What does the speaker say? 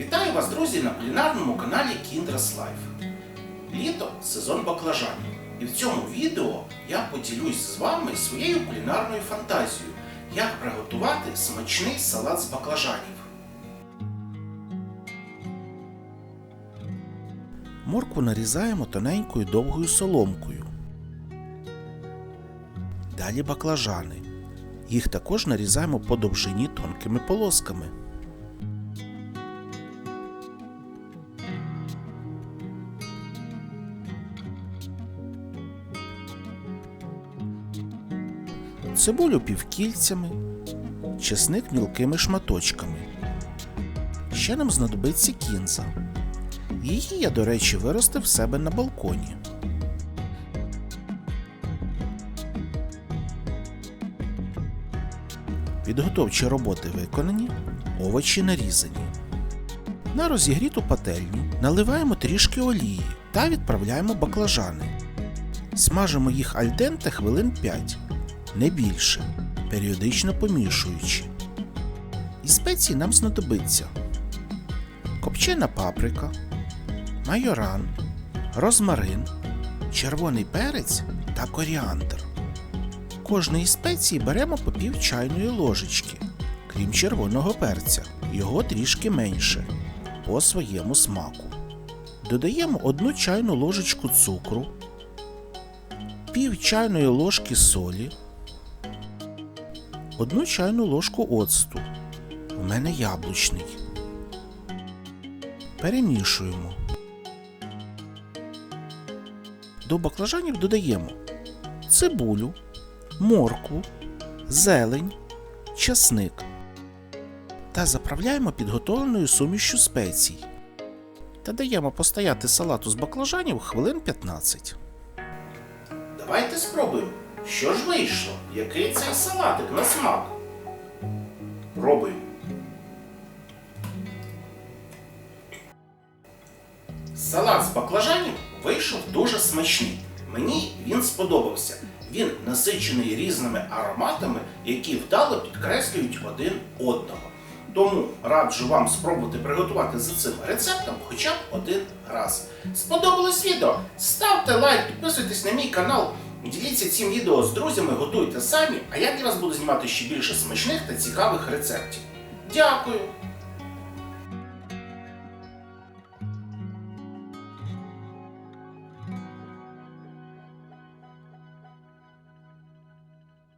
Вітаю вас, друзі, на кулінарному каналі Kindras Life. Літо сезон баклажанів. І в цьому відео я поділюсь з вами своєю кулінарною фантазією, як приготувати смачний салат з баклажанів. Моркву нарізаємо тоненькою довгою соломкою. Далі баклажани. Їх також нарізаємо по довжині тонкими полосками. Цибулю півкільцями, чесник мілкими шматочками. Ще нам знадобиться кінза. Її я, до речі, виростив в себе на балконі. Підготовчі роботи виконані, овочі нарізані. На розігріту пательню наливаємо трішки олії та відправляємо баклажани. Смажимо їх альденте хвилин 5, не більше, періодично помішуючи. Із спецій нам знадобиться копчена паприка, майоран, розмарин, червоний перець та коріандр. Кожної спеції беремо по пів чайної ложечки, крім червоного перця, його трішки менше, по своєму смаку. Додаємо одну чайну ложечку цукру, пів чайної ложки солі, одну чайну ложку оцту. У мене яблучний. Перемішуємо. До баклажанів додаємо цибулю, моркву, зелень, часник та заправляємо підготовленою сумішю спецій. Та даємо постояти салату з баклажанів хвилин 15. Давайте спробуємо, що ж вийшло, який цей салатик на смак. Пробуємо. Салат з баклажанів вийшов дуже смачний. Мені він сподобався. Він насичений різними ароматами, які вдало підкреслюють один одного. Тому раджу вам спробувати приготувати за цим рецептом хоча б один раз. Сподобалось відео? Ставте лайк, підписуйтесь на мій канал, діліться цим відео з друзями, готуйте самі, а я для вас буду знімати ще більше смачних та цікавих рецептів. Дякую!